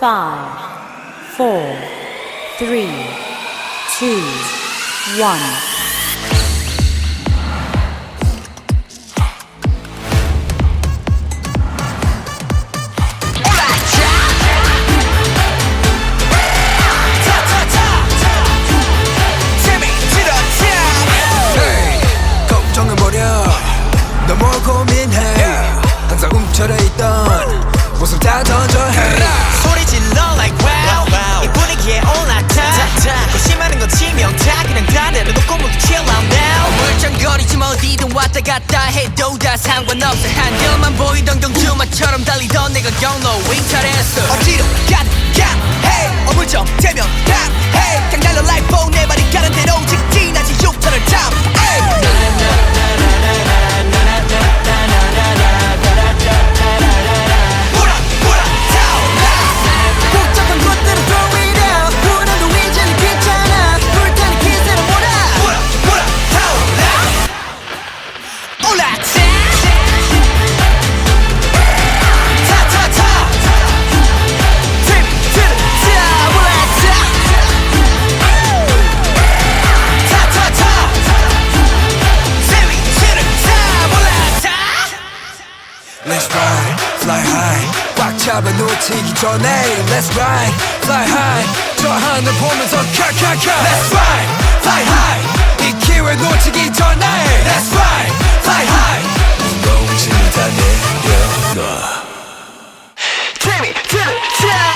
five, four, three, two, one. 너무 고민해 항상 움츠려 있던 모습 다 던져 hey. 질러 like wow. 이 분위기에 올라타. 고심하는 건 치명타 그냥 다 내려놓고 모두 chill out now. 멀쩡거리지만 어디든 왔다 갔다 해도 다 상관없어. 한결만 보이던 경주마처럼 달리던 내가 경로 윙탈했어. 어디로. 가가 Let's ride, fly high. 꽉 잡아 놓치기 전에 Let's ride, fly high. 저 하늘 보면서 캬캬캬 Let's ride, fly high. 이 기회 놓치기 전에 Let's ride, fly high. 무거운 짐을 다 내려놔 Dreamy to the top